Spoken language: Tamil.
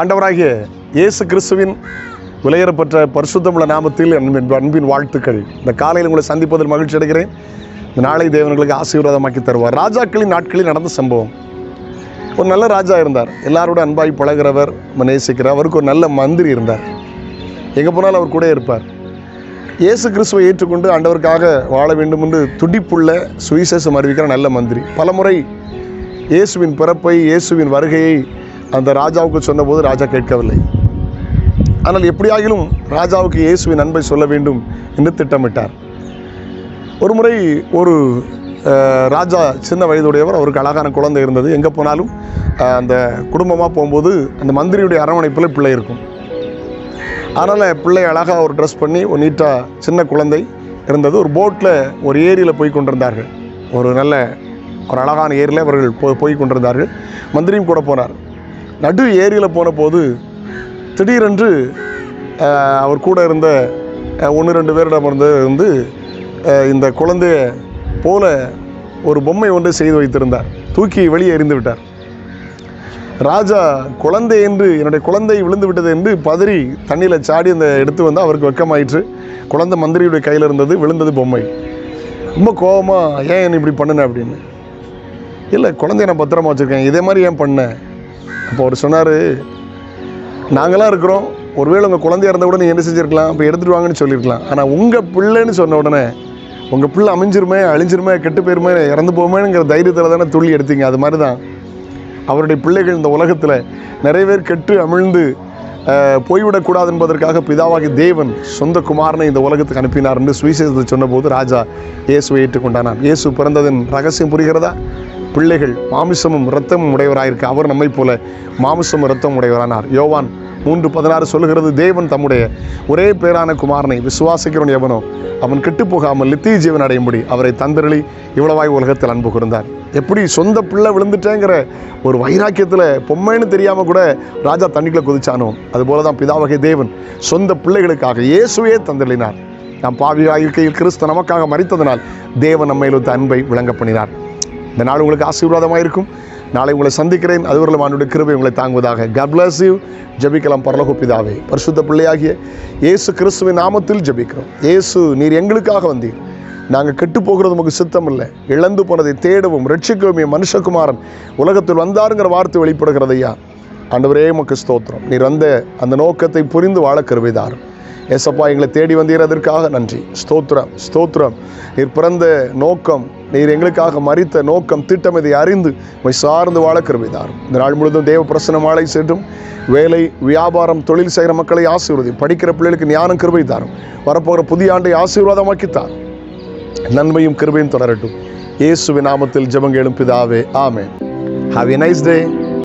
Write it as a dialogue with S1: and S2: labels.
S1: ஆண்டவராகிய இயேசு கிறிஸ்துவின் விலையேறப்பெற்ற பரிசுத்தமுள்ள நாமத்தில் அன்பின் அன்பின் வாழ்த்துக்கள். இந்த காலையில் உங்களை சந்திப்பதில் மகிழ்ச்சி அடைகிறேன். இந்த நாளை தேவர்களுக்கு ஆசீர்வாதமாக்கி தருவார். ராஜாக்களின் நாட்களில் நடந்த சம்பவம். ஒரு நல்ல ராஜா இருந்தார். எல்லாரோட அன்பாய் பழகிறவர் நேசிக்கிறார். அவருக்கு ஒரு நல்ல மந்திரி இருந்தார். எங்கே போனாலும் அவர் கூட இருப்பார். இயேசு கிறிஸ்துவை ஏற்றுக்கொண்டு ஆண்டவருக்காக வாழ வேண்டும் என்று துடிப்புள்ள சுவிசேஷம் அறிவிக்கிற நல்ல மந்திரி. பலமுறை இயேசுவின் பிறப்பை இயேசுவின் வருகையை அந்த ராஜாவுக்கு சொன்னபோது ராஜா கேட்கவில்லை. ஆனால் எப்படியாகிலும் ராஜாவுக்கு இயேசுவின் அன்பை சொல்ல வேண்டும் என்று திட்டமிட்டார். ஒரு முறை ஒரு ராஜா சின்ன வயதுடையவர் அவருக்கு அழகான குழந்தை இருந்தது. எங்கே போனாலும் அந்த குடும்பமாக போகும்போது அந்த மந்திரியுடைய அரவணைப்பில் பிள்ளை இருக்கும். அதனால் பிள்ளை அழகாக ஒரு ட்ரெஸ் பண்ணி ஒரு நீட்டாக சின்ன குழந்தை இருந்தது. ஒரு போட்டில் ஒரு ஏரியில் போய் கொண்டிருந்தார்கள். ஒரு நல்ல ஒரு அழகான ஏரியில் அவர்கள் போ போய் கொண்டிருந்தார்கள். மந்திரியும் கூட போனார். நடு ஏரியில் போன போது திடீரென்று அவர் கூட இருந்த ஒன்று ரெண்டு பேரிடம் இருந்து வந்து இந்த குழந்தைய போல ஒரு பொம்மை ஒன்று செய்து வைத்திருந்தார். தூக்கி வெளியே எறிந்து விட்டார். ராஜா குழந்தை என்று என்னுடைய குழந்தை விழுந்து விட்டது என்று பதறி தண்ணியில் சாடி அந்த எடுத்து வந்து அவருக்கு வெக்கமாயிற்று. குழந்தை மந்திரியுடைய கையில் இருந்தது விழுந்தது பொம்மை. ரொம்ப கோவமாக ஏன் என்னை இப்படி பண்ணுன? அப்படின்னு. இல்லை குழந்தைய நான் பத்திரமா வச்சுருக்கேன். இதே மாதிரி ஏன் பண்ண? அப்போ அவர் சொன்னார் நாங்களாம் இருக்கிறோம். ஒருவேளை உங்கள் குழந்தை இருந்தால் உடனே என்ன செஞ்சுருக்கலாம்? இப்போ எடுத்துட்டு வாங்கன்னு சொல்லியிருக்கலாம் ஆனால் உங்கள் பிள்ளைன்னு சொன்ன உடனே உங்கள் பிள்ளை அமைஞ்சிருமே அழிஞ்சிருமே கெட்டு போயிருமே இறந்து போமேங்கிற தைரியத்தில் தானே துள்ளி எடுத்தீங்க. அது மாதிரி தான் அவருடைய பிள்ளைகள் இந்த உலகத்தில் நிறைய பேர் கெட்டு அமிழ்ந்து போய்விடக்கூடாது என்பதற்காக பிதாவாகி தேவன் சொந்த குமாரனை இந்த உலகத்துக்கு அனுப்பினார் என்று சுவிசேஷத்தை சொன்னபோது ராஜா இயேசுவை ஏற்றுக்கொண்டானான். இயேசு பிறந்ததன் ரகசியம் புரிகிறதா? பிள்ளைகள் மாமிசமும் இரத்தமும் உடையவராயிருக்கு அவர் நம்மைப் போல மாமிசமும் இரத்தமும் உடையவரானார். யோவான் மூன்று பதினாறு சொல்லுகிறது தேவன் தம்முடைய ஒரே பேரான குமாரனை விசுவாசிக்கிறவன் எவனோ அவன் கெட்டு போகாமல் நித்திய ஜீவன் அடையும்படி அவரை தந்தரளி இவ்வளவாய் உலகத்தில் அன்பு கூர்ந்தார். எப்படி சொந்த பிள்ளை விழுந்துட்டேங்கிற ஒரு வைராக்கியத்தில் பொம்மைன்னு தெரியாமல் கூட ராஜா தண்ணிக்குள்ள குதிச்சானோ அதுபோல தான் பிதாவகை தேவன் சொந்த பிள்ளைகளுக்காக இயேசுவே தந்தளினார் நாம் பாவியாக இருக்கையில் கிறிஸ்து நமக்காக மறித்ததனால் தேவன் நம்மையில் அன்பை விளங்க பண்ணினார். இந்த நாள் உங்களுக்கு ஆசீர்வாதமாக இருக்கும். நாளை உங்களை சந்திக்கிறேன். அதுவரையிலும் ஆண்டுடைய கிருபை உங்களை தாங்குவதாக. God யூ ஜபிக்கலாம் ஜெபிக்கலாம் பரிசுத்த பிள்ளையாகிய இயேசு கிறிஸ்துவின் நாமத்தில் ஜபிக்கிறோம். இயேசு நீர் எங்களுக்காக வந்தீர். நாங்கள் கெட்டு போகிறது நமக்கு சித்தம் இல்லை இழந்து போனதை தேடவும் ரட்சிக்கவும் என் மனுஷகுமாரன் உலகத்தில் வந்தாருங்கிற வார்த்தை வெளிப்படுகிறது ஐயா. ஆண்டவரே உமக்கு ஸ்தோத்திரம். நீர் வந்த அந்த நோக்கத்தை புரிந்து வாழ கருவைதாரும் ஏசப்பா எங்களை தேடி வந்தீரதற்காக நன்றி. ஸ்தோத்திரம் ஸ்தோத்திரம். நீர் பிறந்த நோக்கம் நீர் எங்களுக்காக மறித்த நோக்கம் திட்டம் இதை அறிந்து உண்மை சார்ந்து வாழ கருவிதார் இந்த நாள் முழுவதும் தேவ பிரசன மாலை சென்றும் வேலை வியாபாரம் தொழில் செய்கிற மக்களை ஆசீர்வதி படிக்கிற பிள்ளைகளுக்கு ஞானம் கிருபை தாரும் வரப்போகிற புதிய ஆண்டை ஆசீர்வாதமாக்கித்தார். நன்மையும் கிருபையும் தொடரட்டும். இயேசுவின் நாமத்தில் ஜெபங்கேளும் பிதாவே ஆமே ஹாவ் எ நைஸ் டே